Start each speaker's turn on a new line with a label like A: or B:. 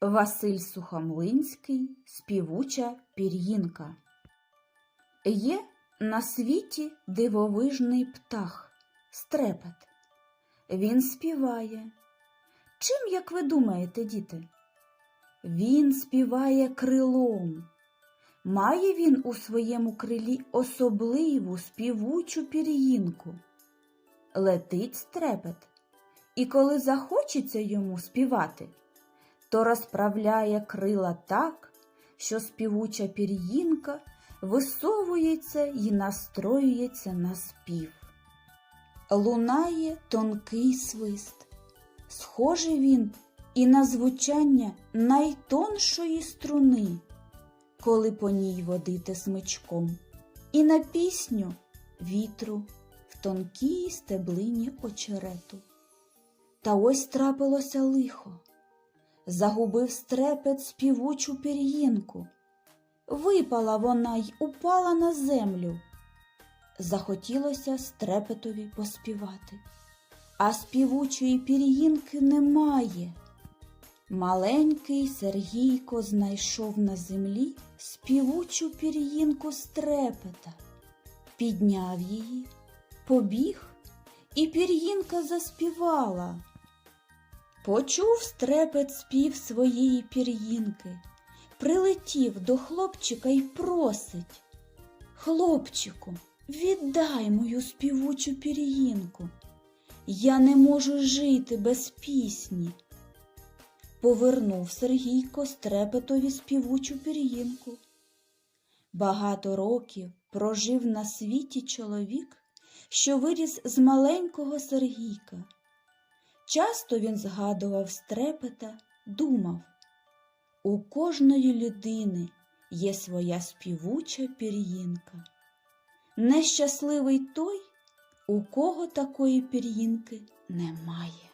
A: Василь Сухомлинський, співуча пір'їнка. Є на світі дивовижний птах, стрепет. Він співає. Чим, як ви думаєте, діти? Він співає крилом. Має він у своєму крилі особливу співучу пір'їнку. Летить стрепет, і коли захочеться йому співати, то розправляє крила так, що співуча пір'їнка висовується і настроюється на спів. Лунає тонкий свист. Схожий він і на звучання найтоншої струни, коли по ній водити смичком, і на пісню вітру в тонкій стеблині очерету. Та ось трапилося лихо. Загубив стрепет співучу пір'їнку. Випала вона й упала на землю. Захотілося стрепетові поспівати, а співучої пір'їнки немає. Маленький Сергійко знайшов на землі співучу пір'їнку стрепета, підняв її, побіг, і пір'їнка заспівала. Почув стрепет спів своєї пір'їнки, прилетів до хлопчика й просить. Хлопчику, віддай мою співучу пір'їнку. Я не можу жити без пісні. Повернув Сергійко стрепетові співучу пір'їнку. Багато років прожив на світі чоловік, що виріс з маленького Сергійка. Часто він згадував стрепета, думав, у кожної людини є своя співуча пір'їнка. Нещасливий той, у кого такої пір'їнки немає.